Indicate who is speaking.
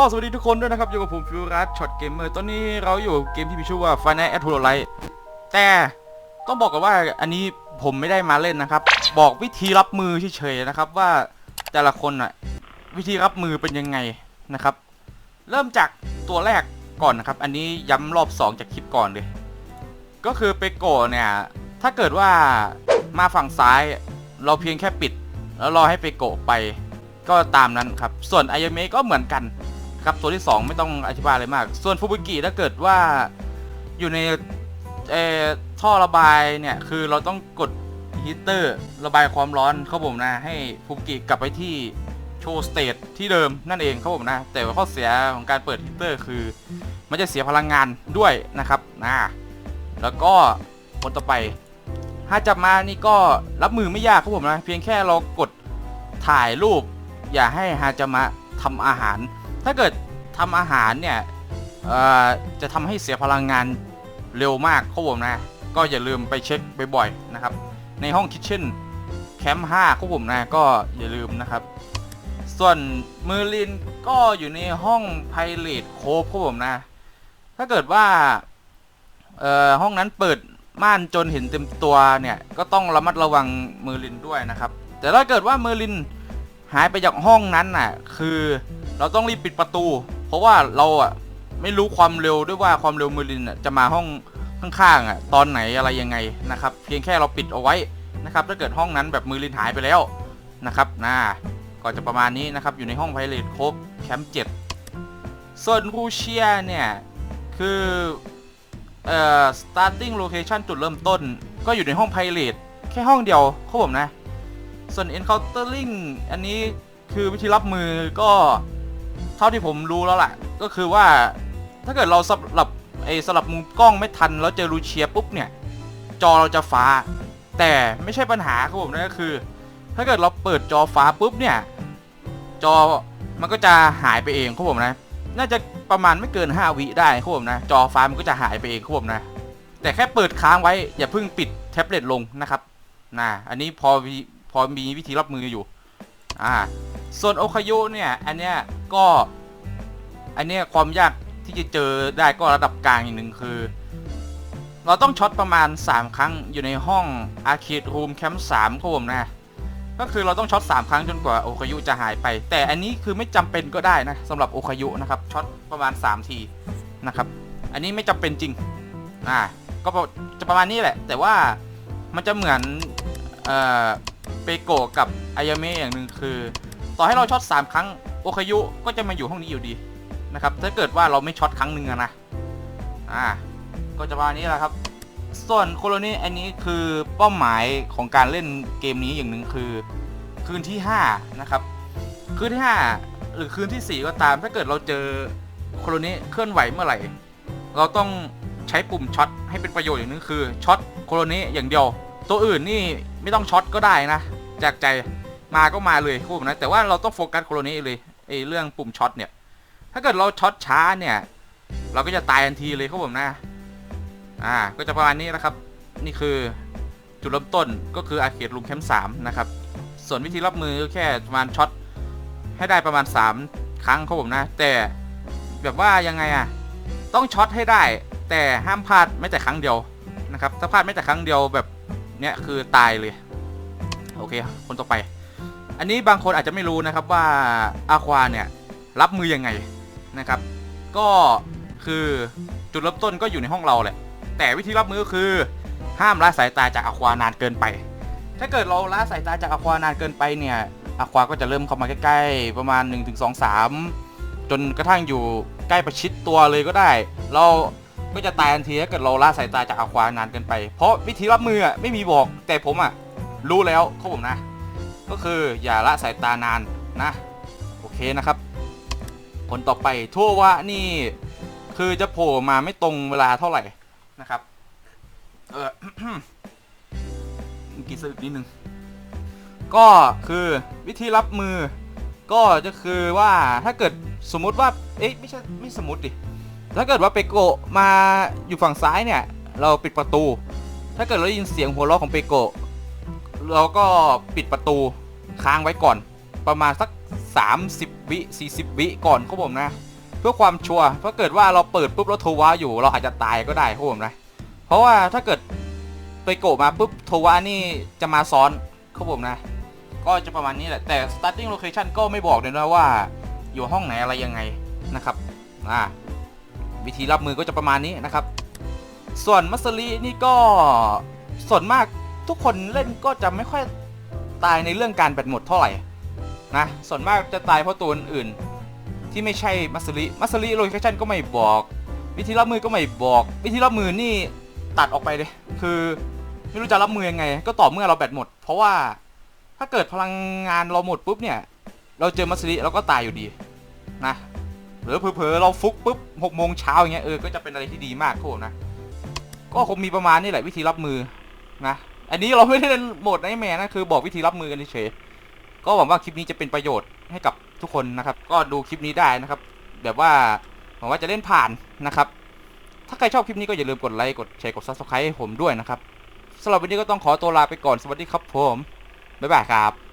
Speaker 1: ก็สวัสดีทุกคนด้วยนะครับอยู่กับผมฟิวรัสช็อตเกมเมอร์ตอนนี้เราอยู่เกมที่มีชื่อว่า Final a t o l i t แต่ต้องบอกกันว่าอันนี้ผมไม่ได้มาเล่นนะครับ บอกวิธีรับมือเฉยๆนะครับว่าแต่ละคนอะวิธีรับมือเป็นยังไงนะครับ เริ่มจากตัวแรกก่อนนะครับ อันนี้ย้ำรอบ 2 จากคลิปก่อนเลย ก็คือเปโกเนี่ยถ้าเกิดว่ามาฝั่งซ้าย เราเพียงแค่ปิด แล้วรอให้เปโกไปก็ตามนั้นครับ ส่วนไอเมก็เหมือนกัน ครับตัวที่ 2 ไม่ต้องอธิบายอะไรมาก ส่วนฟูบุกิถ้าเกิดว่าอยู่ในท่อระบายเนี่ยคือเราต้องกดฮีตเตอร์ระบายความร้อนครับผมนะให้ฟูบุกิกลับไปที่โชว์สเตทที่เดิมนั่นเองครับผมนะ แต่ว่าข้อเสียของการเปิดฮีตเตอร์คือ มันจะเสียพลังงานด้วยนะครับนะแล้วก็คนต่อไปถ้าจับมานี่ก็รับมือไม่ยากครับผมนะ เพียงแค่เรากดถ่ายรูป อย่าให้ฮาจามะทำอาหาร ถ้าเกิดทำอาหารเนี่ยเอ่อจะทำให้เสียพลังงานเร็วมากครับผมนะ ก็อย่าลืมไปเช็คบ่อยๆนะครับ ในห้องคิทเช่นแคมป์5ครับผมนะ ก็อย่าลืมนะครับ ส่วนมือลินก็อยู่ในห้องไพเรตโคบครับผมนะ ถ้าเกิดว่า เอ่อห้องนั้นเปิดม่านจนเห็นเต็มตัวเนี่ย ก็ต้องระมัดระวังมือลินด้วยนะครับ แต่ถ้าเกิดว่ามือลินหายไปจากห้องนั้นน่ะ คือ เราต้องรีบปิดประตู เพราะว่าเราอะไม่รู้ความเร็วด้วยว่าความเร็วมือลินอะจะมาห้องข้างๆอะตอนไหนอะไรยังไงนะครับ เพียงแค่เราปิดเอาไว้นะครับ ถ้าเกิดห้องนั้นแบบมือลินหายไปแล้วนะครับนะก็จะประมาณนี้นะครับ อยู่ในห้องไพเรตครบแคมป์เจ็ดส่วนรูเชียเนี่ยคือเอ่อ starting location จุดเริ่มต้น ก็อยู่ในห้องไพเรตแค่ห้องเดียวครับผมนะ ส่วน encountering อันนี้คือวิธีรับมือก็ เท่าที่ผมรู้แล้วแหละก็คือว่าถ้าเกิดเราสลับไอ้สลับมุมกล้องไม่ทันแล้วเจอรูเชียปุ๊บเนี่ย จอเราจะฟ้า แต่ไม่ใช่ปัญหาครับผมนั่นก็คือ ถ้าเกิดเราเปิดจอฟ้าปุ๊บเนี่ย จอมันก็จะหายไปเองครับผมนะ น่าจะประมาณไม่เกิน 5 วิได้ครับผมนะ จอฟ้ามันก็จะหายไปเองครับผมนะ แต่แค่เปิดค้างไว้อย่าเพิ่งปิดแท็บเล็ตลงนะครับนะอันนี้พอพอมีวิธีรับมืออยู่อ่าส่วนโอคายุเนี่ย อันเนี้ย ก็ อันเนี้ยความยากที่จะเจอได้ก็ระดับกลางอย่างหนึ่งคือ เราต้องช็อตประมาณ 3 ครั้งอยู่ในห้องอาร์เคดรูมแคมป์สามครับผมนะก็คือเราต้องช็อต3ครั้งจนกว่าโอคายุจะหายไป แต่อันนี้คือไม่จำเป็นก็ได้นะสำหรับโอคายุนะครับช็อตประมาณ 3 ทีนะครับ อันนี้ไม่จำเป็นจริงอ่าก็จะประมาณนี้แหละ แต่ว่ามันจะเหมือนเอ่อเปโกกับอายาเมะอย่างหนึ่งคือ ต่อให้เราช็อต3 ครั้ง คายุก็จะมาอยู่ห้องนี้อยู่ดีนะครับ ถ้าเกิดว่าเราไม่ช็อตครั้งหนึ่งนะ อ่า ก็จะมานี้แหละครับ ส่วนโคโลนีอันนี้คือเป้าหมายของการเล่นเกมนี้อย่างหนึ่งคือ คืนที่ 5 นะครับ คืนที่ 5 หรือคืนทีสี่4 ก็ตาม ถ้าเกิดเราเจอโคโลนีเคลื่อนไหวเมื่อไหร่ เราต้องใช้ปุ่มช็อตให้เป็นประโยชน์อย่างหนึงคือช็อตโคโลนีอย่างเดียว ตัวอื่นนี่ไม่ต้องช็อตก็ได้นะ จากใจมาก็มาเลยคู่ผมนะแต่ว่าเราต้องโฟกัสโคโลนีเลย ไอเรื่องปุ่มช็อตเนี่ย ถ้าเกิดเราช็อตช้าเนี่ย เราก็จะตายทันทีเลยครับผมนะ อ่า ก็จะประมาณนี้นะครับ นี่คือจุดเริ่มต้นก็คืออาเขตลุมแคมป์สามนะครับ ส่วนวิธีรับมือก็แค่ประมาณช็อตให้ได้ประมาณ 3 ครั้งครับผมนะ แต่แบบว่ายังไงอะต้องช็อตให้ได้ แต่ห้ามพลาดไม่แต่ครั้งเดียวนะครับถ้าพลาดไม่แต่ครั้งเดียวแบบเนี้ยคือตายเลย โอเค คนต่อไป อันนี้บางคนอาจจะไม่รู้นะครับว่าอาควาเนี่ยรับมือยังไงนะครับ ก็คือจุดเริ่มต้นก็อยู่ในห้องเราแหละ แต่วิธีรับมือก็คือห้ามละสายตาจากอควานานเกินไป ถ้าเกิดเราละสายตาจากอควานานเกินไปเนี่ยอควาก็จะเริ่มเข้ามาใกล้ๆประมาณ 1 2 3 จนกระทั่งอยู่ใกล้ประชิดตัวเลยก็ได้ เราก็จะตายทันทีถ้าเกิดเราละสายตาจากอควานานเกินไป เพราะวิธีรับมือไม่มีบอกแต่ผมอะรู้แล้วครับผมนะ ก็คืออย่าละสายตานานนะ โอเคนะครับ คนต่อไปทั่ววะนี่คือจะโผล่มาไม่ตรงเวลาเท่าไหร่นะครับ เออเมื่อกี้สึกนิดนึง ก็คือวิธีรับมือ ก็จะคือว่าถ้าเกิดสมมุติว่า เอ๊ะไม่ใช่ไม่สมมติดิ ถ้าเกิดว่าเปโกะมาอยู่ฝั่งซ้ายเนี่ย เราปิดประตู ถ้าเกิดเราได้ยินเสียงหัวเราะของเปโกะ เราก็ปิดประตูค้างไว้ก่อน ประมาณสัก 30 วิ40 วิก่อนครับผมนะ เพื่อความชัวร์เพราะเกิดว่าเราเปิดปุ๊บแล้วโทวะอยู่ เราอาจจะตายก็ได้ครับผมนะเพราะว่าถ้าเกิดไปโกะมาปุ๊บโทวะนี่จะมาซ้อนครับผมนะ ก็จะประมาณนี้แหละแต่ starting location ก็ไม่บอกเลยนะว่า อยู่ห้องไหนอะไรยังไงนะครับอ่าวิธีรับมือก็จะประมาณนี้นะครับ ส่วนมัสลีนี่ก็ส่วนมาก ทุกคนเล่นก็จะไม่ค่อยตายในเรื่องการแบตหมดเท่าไหร่นะส่วนมากจะตายเพราะตัวอื่นที่ไม่ใช่มัสลีมัสลีโลเคชั่นก็ไม่บอก วิธีรับมือก็ไม่บอก วิธีรับมือนี่ตัดออกไปเลยคือไม่รู้จะรับมือยังไง ก็ต่อเมื่อเราแบตหมด เพราะว่าถ้าเกิดพลังงานเราหมดปุ๊บเนี่ย เราเจอมัสลีเราก็ตายอยู่ดีนะหรือเผลอๆเราฟุกปุ๊บหกโมงเช้าอย่างเงี้ยเออก็จะเป็นอะไรที่ดีมากครับผมนะก็คงมีประมาณนี้แหละวิธีรับมือนะ อันนี้เราไม่ได้เล่นโหมดไนแมนะคือบอกวิธีรับมือกันเฉยก็หวังว่าคลิปนี้จะเป็นประโยชน์ให้กับทุกคนนะครับ ก็ดูคลิปนี้ได้นะครับ แบบว่าหวังว่าจะเล่นผ่านนะครับ ถ้าใครชอบคลิปนี้ก็อย่าลืมกดไลค์กดแชร์กดซับสไครต์ให้ผมด้วยนะครับสำหรับวันนี้ก็ต้องขอตัวลาไปก่อนสวัสดีครับผมบ๊ายบายครับ